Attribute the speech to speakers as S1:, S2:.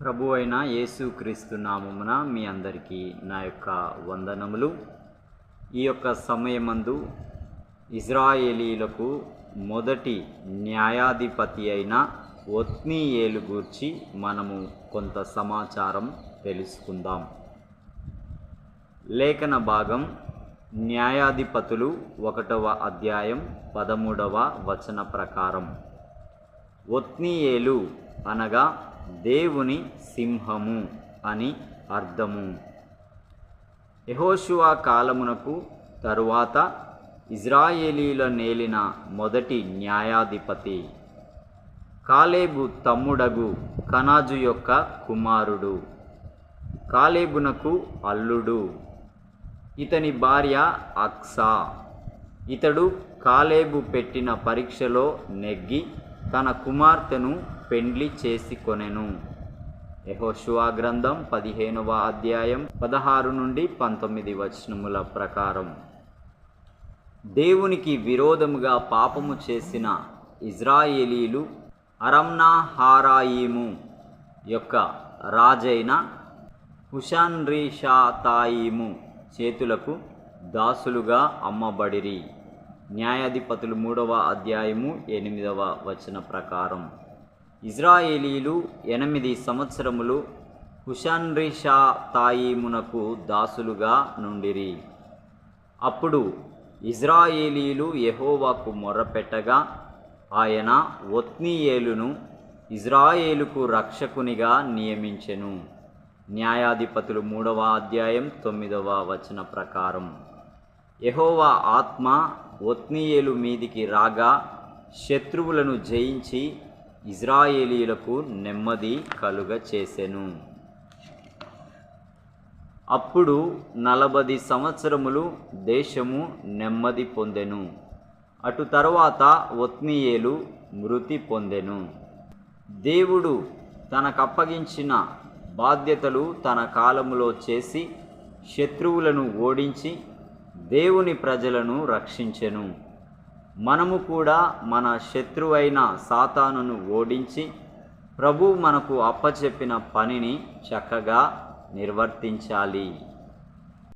S1: ప్రభు అయిన యేసుక్రీస్తు నామమున మీ అందరికీ నా యొక్క వందనములు. ఈ యొక్క సమయమందు ఇజ్రాయేలీలకు మొదటి న్యాయాధిపతి అయిన ఒత్నీయేలు గూర్చి మనము కొంత సమాచారం తెలుసుకుందాం. లేఖన భాగం న్యాయాధిపతులు ఒకటవ అధ్యాయం పదమూడవ వచన ప్రకారం. ఒత్నీయేలు అనగా దేవుని సింహము అని అర్థము. యహోశువా కాలమునకు తరువాత ఇజ్రాయేలీల నేలిన మొదటి న్యాయాధిపతి కాలేబు తమ్ముడగు కనాజు యొక్క కుమారుడు. కాలేబునకు అల్లుడు. ఇతని భార్య అక్సా. ఇతడు కాలేబు పెట్టిన పరీక్షలో నెగ్గి తన కుమార్తెను పెండ్లి చేసుకొనెను యెహోషువ గ్రంథం పదిహేనవ అధ్యాయం పదహారు నుండి పంతొమ్మిది వచనముల ప్రకారం. దేవునికి విరోధముగా పాపము చేసిన ఇజ్రాయేలీలు అరమ్నా హారాయిము యొక్క రాజైన హుషాన్రీషాతాయిము చేతులకు దాసులుగా అమ్మబడిరి. న్యాయాధిపతులు మూడవ అధ్యాయము ఎనిమిదవ వచన ప్రకారం. ఇజ్రాయేలీలు ఎనిమిది సంవత్సరములు హుషాన్రిషా తాయిమునకు దాసులుగా నుండిరి. అప్పుడు ఇజ్రాయేలీలు యహోవాకు మొర్రపెట్టగా ఆయన ఒత్నీయేలును ఇజ్రాయేలుకు రక్షకునిగా నియమించెను. న్యాయాధిపతులు మూడవ అధ్యాయం తొమ్మిదవ వచన ప్రకారం. యహోవా ఆత్మ ఒత్నీయేలు మీదికి రాగా శత్రువులను జయించి ఇజ్రాయేలీలకు నెమ్మది కలుగ చేసెను. అప్పుడు నలభది సంవత్సరములు దేశము నెమ్మది పొందెను. అటు తరువాత ఒత్నీయేలు మృతి పొందెను. దేవుడు తనకప్పగించిన బాధ్యతలు తన కాలములో చేసి శత్రువులను ఓడించి దేవుని ప్రజలను రక్షించెను. మనము కూడా మన శత్రువైన సాతానును ఓడించి ప్రభు మనకు అప్పచెప్పిన పనిని చక్కగా నిర్వర్తించాలి.